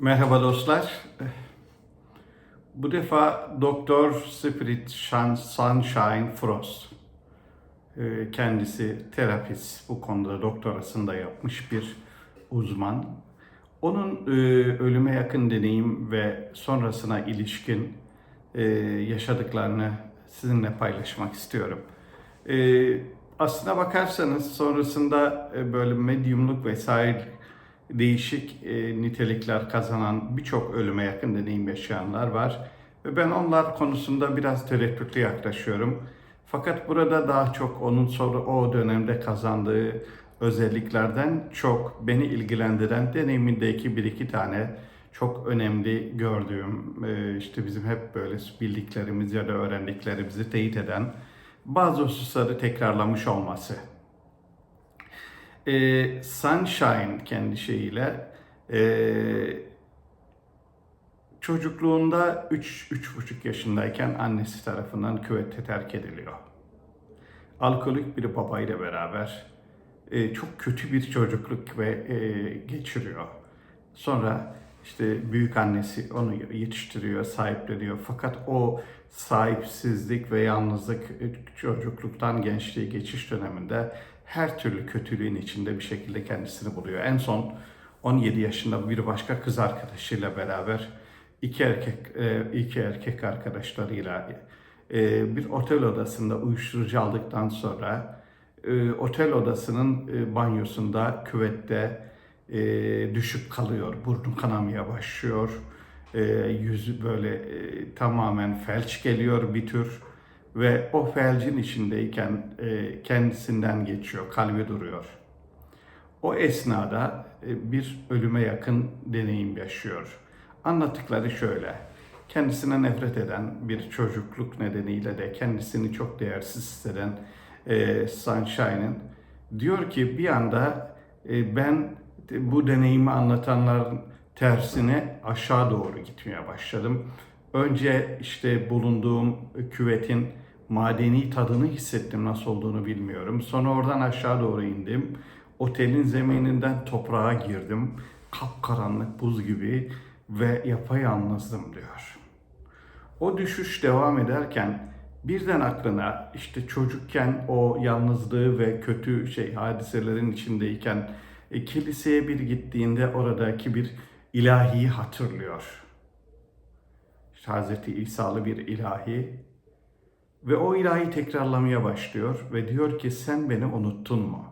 Merhaba dostlar. Bu defa Doktor Spirit Sunshine Frost. Ee, Kendisi terapist, bu konuda doktorasını da yapmış bir uzman. Onun e, ölüme yakın deneyim ve sonrasına ilişkin e, yaşadıklarını sizinle paylaşmak istiyorum. E, aslına bakarsanız sonrasında böyle medyumluk vesaire değişik e, nitelikler kazanan birçok ölüme yakın deneyim yaşayanlar var. Ve ben onlar konusunda biraz tereddütlü yaklaşıyorum. Fakat burada daha çok onun sonra o dönemde kazandığı özelliklerden çok beni ilgilendiren deneyimindeki bir iki tane çok önemli gördüğüm, e, işte bizim hep böyle bildiklerimiz ya da öğrendiklerimizi teyit eden bazı hususları tekrarlamış olması. E, Sunshine kendi şeyiyle e, çocukluğunda 3-3,5 yaşındayken annesi tarafından küvette terk ediliyor. Alkolik bir babayla beraber e, çok kötü bir çocukluk ve e, geçiriyor. Sonra işte büyük annesi onu yetiştiriyor, sahipleniyor. Fakat o sahipsizlik ve yalnızlık e, çocukluktan gençliğe geçiş döneminde her türlü kötülüğün içinde bir şekilde kendisini buluyor. En son 17 yaşında bir başka kız arkadaşıyla beraber iki erkek e, iki erkek arkadaşlarıyla e, bir otel odasında uyuşturucu aldıktan sonra e, otel odasının banyosunda küvette düşüp kalıyor. Burnu kanamaya başlıyor. Yüzü böyle tamamen felç geliyor bir tür ve o felcin içindeyken kendisinden geçiyor, kalbi duruyor. O esnada bir ölüme yakın deneyim yaşıyor. Anlattıkları şöyle. Kendisine nefret eden bir çocukluk nedeniyle de kendisini çok değersiz hisseden e, Sunshine'ın diyor ki bir anda e, ben bu deneyimi anlatanların tersine aşağı doğru gitmeye başladım. Önce işte bulunduğum küvetin madeni tadını hissettim nasıl olduğunu bilmiyorum. Sonra oradan aşağı doğru indim. Otelin zemininden toprağa girdim. Kapkaranlık buz gibi ve yapayalnızdım diyor. O düşüş devam ederken birden aklına işte çocukken o yalnızlığı ve kötü şey hadiselerin içindeyken e, kiliseye bir gittiğinde oradaki bir ilahiyi hatırlıyor. İşte Hz. İsa'lı bir ilahi ve o ilahi tekrarlamaya başlıyor ve diyor ki sen beni unuttun mu?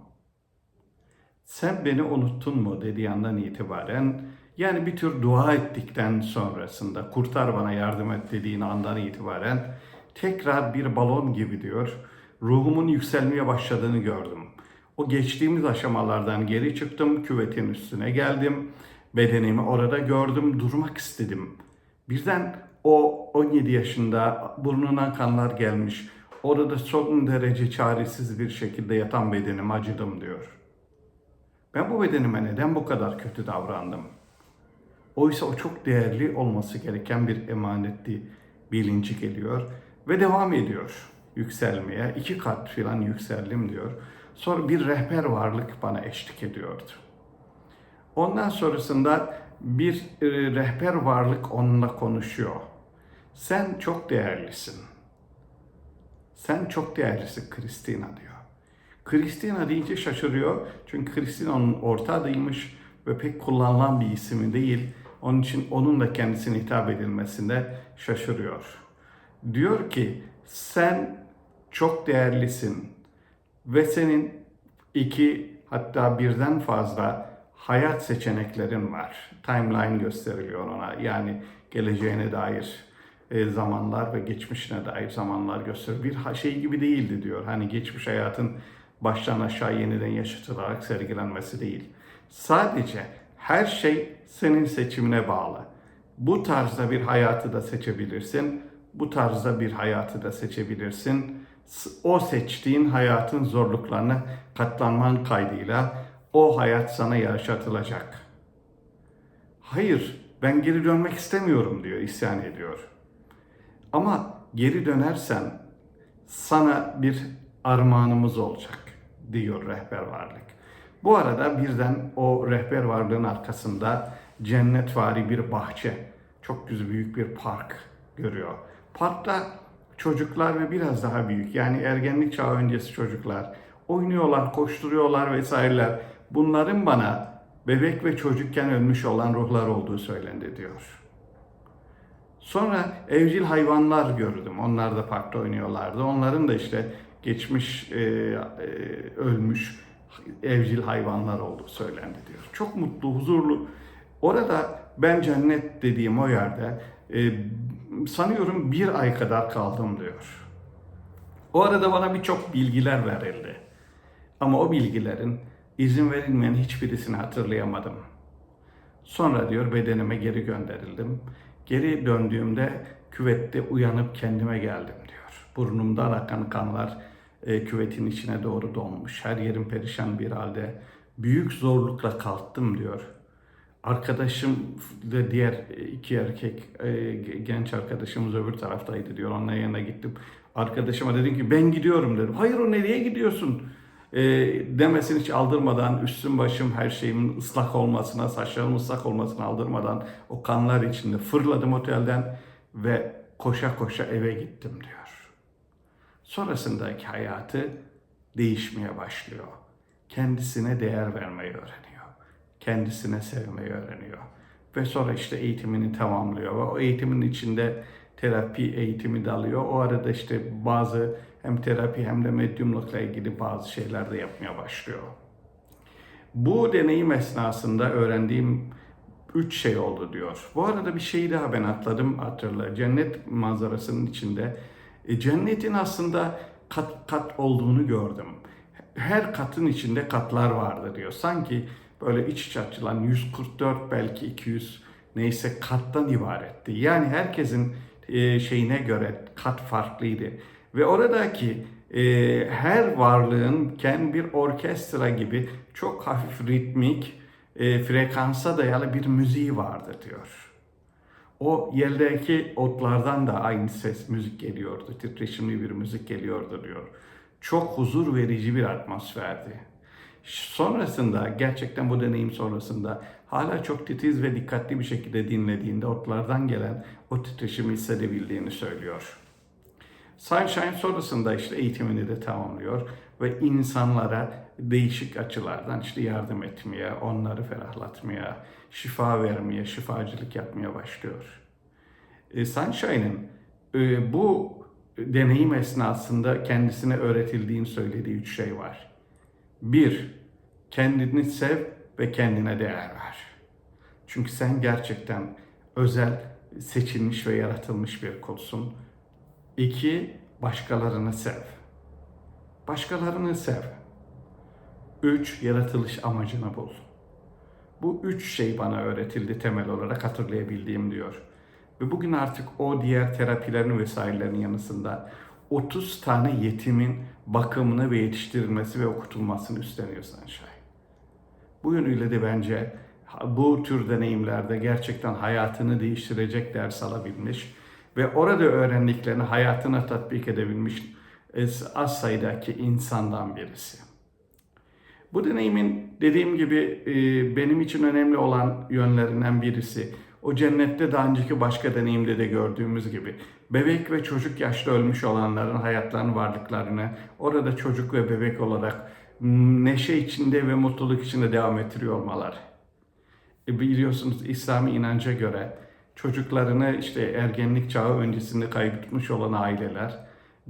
Sen beni unuttun mu dediği andan itibaren yani bir tür dua ettikten sonrasında kurtar bana yardım et dediğin andan itibaren tekrar bir balon gibi diyor ruhumun yükselmeye başladığını gördüm. O geçtiğimiz aşamalardan geri çıktım, küvetin üstüne geldim, bedenimi orada gördüm, durmak istedim. Birden o 17 yaşında burnuna kanlar gelmiş, orada son derece çaresiz bir şekilde yatan bedenim acıdım diyor. Ben bu bedenime neden bu kadar kötü davrandım? Oysa o çok değerli olması gereken bir emanetti bilinci geliyor ve devam ediyor yükselmeye. iki kat filan yükseldim diyor. Sonra bir rehber varlık bana eşlik ediyordu. Ondan sonrasında bir e, rehber varlık onunla konuşuyor. Sen çok değerlisin. Sen çok değerlisin Kristina diyor. Kristina deyince şaşırıyor. Çünkü Kristina onun orta adıymış ve pek kullanılan bir ismi değil. Onun için onun da kendisine hitap edilmesinde şaşırıyor. Diyor ki sen çok değerlisin ve senin iki hatta birden fazla hayat seçeneklerin var. Timeline gösteriliyor ona. Yani geleceğine dair zamanlar ve geçmişine dair zamanlar gösteriyor. Bir şey gibi değildi diyor. Hani geçmiş hayatın baştan aşağı yeniden yaşatılarak sergilenmesi değil. Sadece her şey senin seçimine bağlı. Bu tarzda bir hayatı da seçebilirsin. Bu tarzda bir hayatı da seçebilirsin. O seçtiğin hayatın zorluklarına katlanman kaydıyla o hayat sana yaşatılacak. Hayır, ben geri dönmek istemiyorum diyor, isyan ediyor. Ama geri dönersen sana bir armağanımız olacak diyor rehber varlık. Bu arada birden o rehber varlığın arkasında cennetvari bir bahçe, çok güzel büyük bir park görüyor. Parkta çocuklar ve biraz daha büyük yani ergenlik çağı öncesi çocuklar oynuyorlar, koşturuyorlar vesaireler. Bunların bana bebek ve çocukken ölmüş olan ruhlar olduğu söylendi diyor. Sonra evcil hayvanlar gördüm. Onlar da parkta oynuyorlardı. Onların da işte geçmiş e, e, ölmüş evcil hayvanlar olduğu söylendi diyor. Çok mutlu, huzurlu. Orada ben cennet dediğim o yerde e, sanıyorum bir ay kadar kaldım diyor. O arada bana birçok bilgiler verildi. Ama o bilgilerin izin verilmeyen hiçbirisini hatırlayamadım. Sonra diyor bedenime geri gönderildim. Geri döndüğümde küvette uyanıp kendime geldim diyor. Burnumdan akan kanlar e, küvetin içine doğru donmuş. Her yerim perişan bir halde. Büyük zorlukla kalktım diyor. Arkadaşım ve diğer iki erkek e, genç arkadaşımız öbür taraftaydı diyor. Onların yanına gittim. Arkadaşıma dedim ki ben gidiyorum dedim. Hayır o nereye gidiyorsun? E, demesini hiç aldırmadan üstüm başım her şeyimin ıslak olmasına, saçlarımın ıslak olmasına aldırmadan o kanlar içinde fırladım otelden ve koşa koşa eve gittim diyor. Sonrasındaki hayatı değişmeye başlıyor. Kendisine değer vermeyi öğreniyor. Kendisine sevmeyi öğreniyor. Ve sonra işte eğitimini tamamlıyor ve o eğitimin içinde terapi eğitimi de alıyor. O arada işte bazı hem terapi hem de medyumlukla ilgili bazı şeyler de yapmaya başlıyor. Bu deneyim esnasında öğrendiğim üç şey oldu diyor. Bu arada bir şeyi daha ben atladım hatırla. Cennet manzarasının içinde e, cennetin aslında kat kat olduğunu gördüm. Her katın içinde katlar vardı diyor. Sanki böyle iç iç açılan 144 belki 200 neyse kattan ibaretti. Yani herkesin e, şeyine göre kat farklıydı. Ve oradaki e, her varlığın kendi bir orkestra gibi çok hafif ritmik, e, frekansa dayalı bir müziği vardı diyor. O yerdeki otlardan da aynı ses müzik geliyordu. Titreşimli bir müzik geliyordu diyor. Çok huzur verici bir atmosferdi. Sonrasında gerçekten bu deneyim sonrasında hala çok titiz ve dikkatli bir şekilde dinlediğinde otlardan gelen o titreşimi hissedebildiğini söylüyor. Sunshine sonrasında işte eğitimini de tamamlıyor ve insanlara değişik açılardan işte yardım etmeye, onları ferahlatmaya, şifa vermeye, şifacılık yapmaya başlıyor. E, Sunshine'ın e, bu deneyim esnasında kendisine öğretildiğini söylediği üç şey var. Bir, kendini sev ve kendine değer ver. Çünkü sen gerçekten özel, seçilmiş ve yaratılmış bir kulsun. İki, başkalarını sev. Başkalarını sev. Üç, yaratılış amacını bul. Bu üç şey bana öğretildi temel olarak hatırlayabildiğim diyor. Ve bugün artık o diğer terapilerin vesairelerin yanısında 30 tane yetimin bakımını ve yetiştirilmesi ve okutulmasını üstleniyor Sunshine. Bu yönüyle de bence bu tür deneyimlerde gerçekten hayatını değiştirecek ders alabilmiş ve orada öğrendiklerini hayatına tatbik edebilmiş az sayıdaki insandan birisi. Bu deneyimin dediğim gibi e, benim için önemli olan yönlerinden birisi o cennette daha önceki başka deneyimde de gördüğümüz gibi bebek ve çocuk yaşta ölmüş olanların hayatlarını, varlıklarını orada çocuk ve bebek olarak neşe içinde ve mutluluk içinde devam ettiriyor olmalar. E biliyorsunuz İslami inanca göre çocuklarını işte ergenlik çağı öncesinde kaybetmiş olan aileler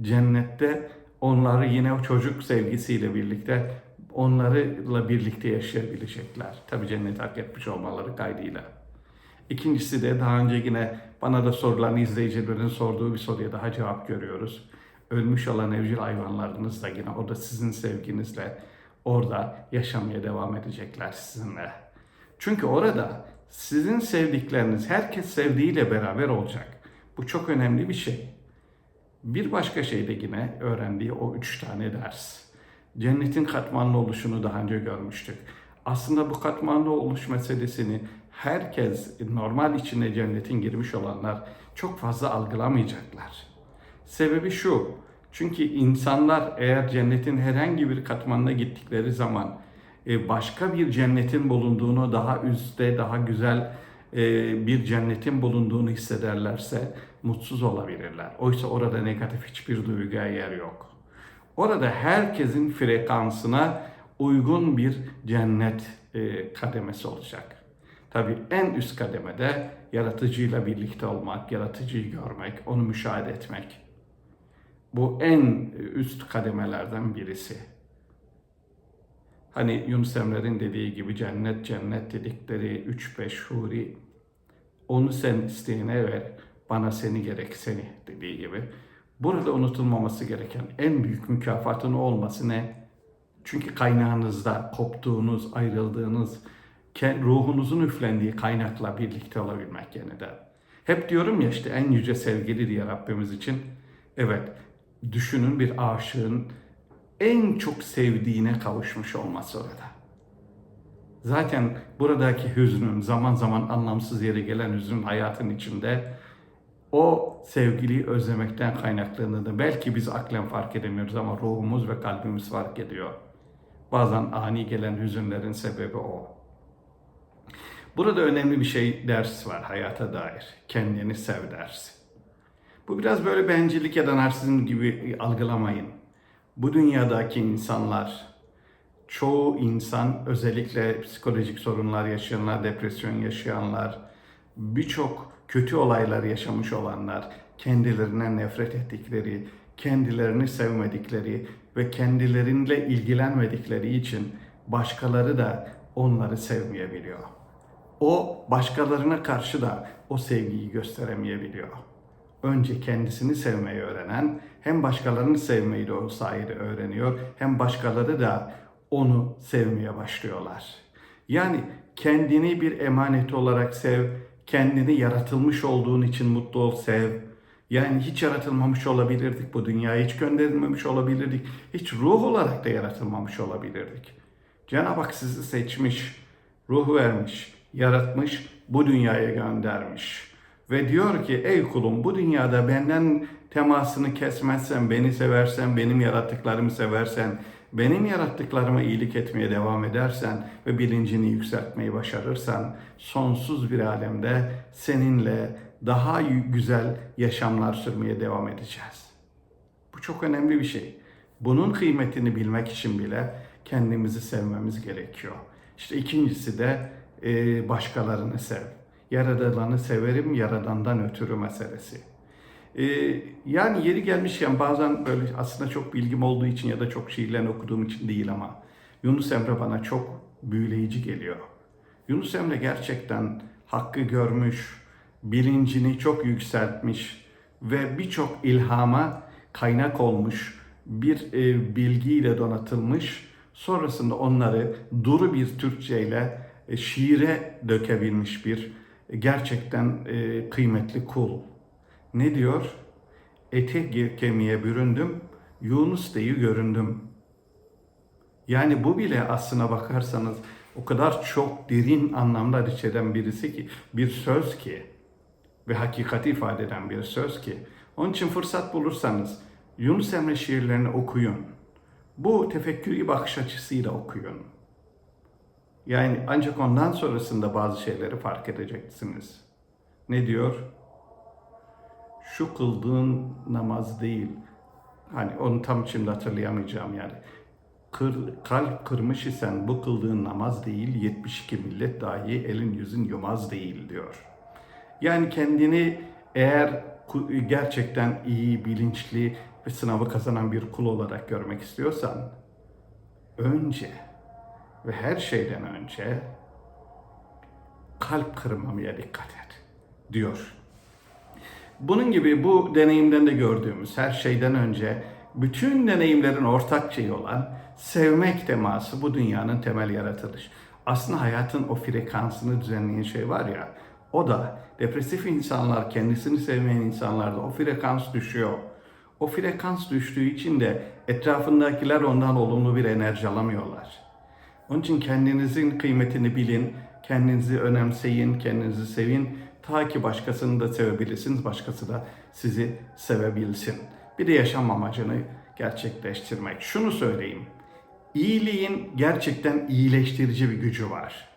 cennette onları yine o çocuk sevgisiyle birlikte onlarla birlikte yaşayabilecekler. Tabi cennet hak etmiş olmaları kaydıyla. İkincisi de daha önce yine bana da sorulan izleyicilerin sorduğu bir soruya daha cevap görüyoruz. Ölmüş olan evcil hayvanlarınız da yine o da sizin sevginizle orada yaşamaya devam edecekler sizinle. Çünkü orada sizin sevdikleriniz herkes sevdiğiyle beraber olacak. Bu çok önemli bir şey. Bir başka şey de yine öğrendiği o üç tane ders. Cennetin katmanlı oluşunu daha önce görmüştük. Aslında bu katmanlı oluş meselesini herkes normal içine cennetin girmiş olanlar çok fazla algılamayacaklar. Sebebi şu. Çünkü insanlar eğer cennetin herhangi bir katmanına gittikleri zaman başka bir cennetin bulunduğunu, daha üstte, daha güzel e, bir cennetin bulunduğunu hissederlerse mutsuz olabilirler. Oysa orada negatif hiçbir duyguya yer yok. Orada herkesin frekansına uygun bir cennet e, kademesi olacak. Tabii en üst kademede yaratıcıyla birlikte olmak, yaratıcıyı görmek, onu müşahede etmek. Bu en üst kademelerden birisi. Hani Yunus Emre'nin dediği gibi cennet cennet dedikleri üç beş huri onu sen isteyene ver, bana seni gerek seni dediği gibi. Burada unutulmaması gereken en büyük mükafatın olması ne? Çünkü kaynağınızda koptuğunuz, ayrıldığınız, ruhunuzun üflendiği kaynakla birlikte olabilmek yeniden. Hep diyorum ya işte en yüce sevgili diye Rabbimiz için. Evet, düşünün bir aşığın en çok sevdiğine kavuşmuş olması orada. Zaten buradaki hüznün, zaman zaman anlamsız yere gelen hüznün hayatın içinde o sevgiliyi özlemekten kaynaklandığını belki biz aklen fark edemiyoruz ama ruhumuz ve kalbimiz fark ediyor. Bazen ani gelen hüzünlerin sebebi o. Burada önemli bir şey ders var hayata dair. Kendini sev dersi. Bu biraz böyle bencillik ya da narsizm gibi algılamayın. Bu dünyadaki insanlar, çoğu insan özellikle psikolojik sorunlar yaşayanlar, depresyon yaşayanlar, birçok kötü olaylar yaşamış olanlar, kendilerine nefret ettikleri, kendilerini sevmedikleri ve kendilerinle ilgilenmedikleri için başkaları da onları sevmeyebiliyor. O başkalarına karşı da o sevgiyi gösteremeyebiliyor. Önce kendisini sevmeyi öğrenen hem başkalarını sevmeyi de o sayede öğreniyor hem başkaları da onu sevmeye başlıyorlar. Yani kendini bir emanet olarak sev, kendini yaratılmış olduğun için mutlu ol, sev. Yani hiç yaratılmamış olabilirdik bu dünyaya, hiç gönderilmemiş olabilirdik, hiç ruh olarak da yaratılmamış olabilirdik. Cenab-ı Hak sizi seçmiş, ruh vermiş, yaratmış, bu dünyaya göndermiş. Ve diyor ki ey kulum bu dünyada benden temasını kesmezsen, beni seversen, benim yarattıklarımı seversen, benim yarattıklarıma iyilik etmeye devam edersen ve bilincini yükseltmeyi başarırsan sonsuz bir alemde seninle daha güzel yaşamlar sürmeye devam edeceğiz. Bu çok önemli bir şey. Bunun kıymetini bilmek için bile kendimizi sevmemiz gerekiyor. İşte ikincisi de başkalarını sev. Yaradanı severim, yaradandan ötürü meselesi. Ee, yani yeri gelmişken bazen böyle aslında çok bilgim olduğu için ya da çok şiirlerini okuduğum için değil ama Yunus Emre bana çok büyüleyici geliyor. Yunus Emre gerçekten hakkı görmüş, bilincini çok yükseltmiş ve birçok ilhama kaynak olmuş bir e, bilgiyle donatılmış. Sonrasında onları duru bir Türkçe ile e, şiire dökebilmiş bir gerçekten e, kıymetli kul. Ne diyor? Ete kemiğe büründüm, Yunus deyi göründüm. Yani bu bile aslına bakarsanız o kadar çok derin anlamlar içeren birisi ki, bir söz ki ve hakikati ifade eden bir söz ki. Onun için fırsat bulursanız Yunus Emre şiirlerini okuyun. Bu tefekkürü bakış açısıyla okuyun. Yani ancak ondan sonrasında bazı şeyleri fark edeceksiniz. Ne diyor? Şu kıldığın namaz değil. Hani onu tam şimdi hatırlayamayacağım yani. Kır, kalp kırmış isen bu kıldığın namaz değil, 72 millet dahi elin yüzün yumaz değil diyor. Yani kendini eğer gerçekten iyi, bilinçli ve sınavı kazanan bir kul olarak görmek istiyorsan önce ve her şeyden önce kalp kırmamaya dikkat et diyor. Bunun gibi bu deneyimden de gördüğümüz her şeyden önce bütün deneyimlerin ortak şeyi olan sevmek teması bu dünyanın temel yaratılış. Aslında hayatın o frekansını düzenleyen şey var ya, o da depresif insanlar, kendisini sevmeyen insanlarda o frekans düşüyor. O frekans düştüğü için de etrafındakiler ondan olumlu bir enerji alamıyorlar. Onun için kendinizin kıymetini bilin, kendinizi önemseyin, kendinizi sevin. Ta ki başkasını da sevebilirsiniz, başkası da sizi sevebilsin. Bir de yaşam amacını gerçekleştirmek. Şunu söyleyeyim. iyiliğin gerçekten iyileştirici bir gücü var.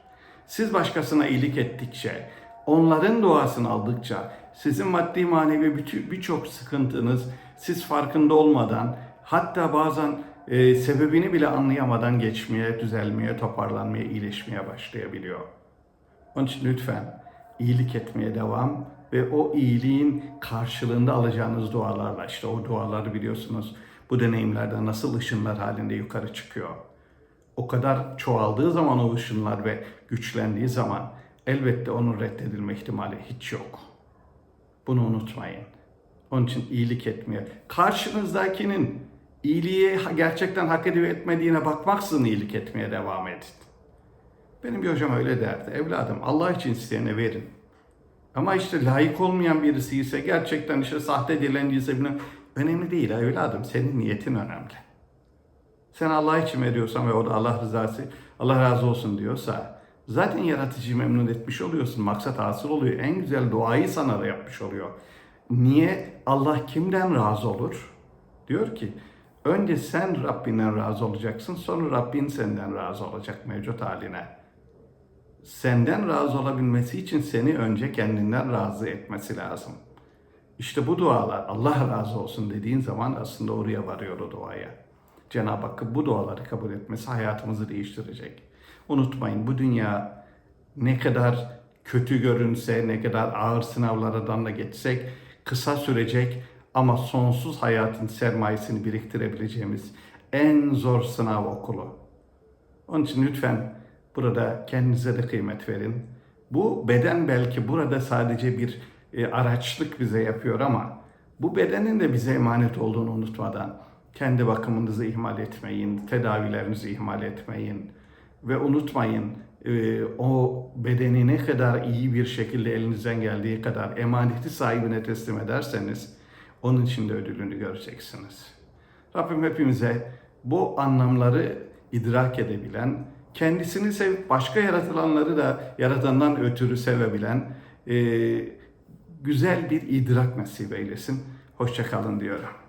Siz başkasına iyilik ettikçe, onların duasını aldıkça, sizin maddi manevi birçok sıkıntınız siz farkında olmadan, hatta bazen e, sebebini bile anlayamadan geçmeye, düzelmeye, toparlanmaya, iyileşmeye başlayabiliyor. Onun için lütfen iyilik etmeye devam ve o iyiliğin karşılığında alacağınız dualarla işte o duaları biliyorsunuz bu deneyimlerden nasıl ışınlar halinde yukarı çıkıyor. O kadar çoğaldığı zaman o ışınlar ve güçlendiği zaman elbette onun reddedilme ihtimali hiç yok. Bunu unutmayın. Onun için iyilik etmeye, karşınızdakinin iyiliği gerçekten hak edip etmediğine bakmaksızın iyilik etmeye devam edin. Benim bir hocam öyle derdi. Evladım Allah için isteyene verin. Ama işte layık olmayan birisi ise gerçekten işte sahte dilenciyse bilmem önemli değil evladım. Senin niyetin önemli. Sen Allah için veriyorsan ve o da Allah rızası, Allah razı olsun diyorsa zaten yaratıcıyı memnun etmiş oluyorsun. Maksat hasıl oluyor. En güzel duayı sana da yapmış oluyor. Niye? Allah kimden razı olur? Diyor ki önce sen Rabbinden razı olacaksın sonra Rabbin senden razı olacak mevcut haline senden razı olabilmesi için seni önce kendinden razı etmesi lazım. İşte bu dualar Allah razı olsun dediğin zaman aslında oraya varıyor o duaya. Cenab-ı Hakk'ın bu duaları kabul etmesi hayatımızı değiştirecek. Unutmayın bu dünya ne kadar kötü görünse, ne kadar ağır sınavlardan da geçsek kısa sürecek ama sonsuz hayatın sermayesini biriktirebileceğimiz en zor sınav okulu. Onun için lütfen burada kendinize de kıymet verin. Bu beden belki burada sadece bir e, araçlık bize yapıyor ama bu bedenin de bize emanet olduğunu unutmadan kendi bakımınızı ihmal etmeyin, tedavilerinizi ihmal etmeyin ve unutmayın e, o bedeni ne kadar iyi bir şekilde elinizden geldiği kadar emaneti sahibine teslim ederseniz onun için de ödülünü göreceksiniz. Rabbim hepimize bu anlamları idrak edebilen, kendisini sevip başka yaratılanları da yaratandan ötürü sevebilen e, güzel bir idrak nasip eylesin. Hoşçakalın diyorum.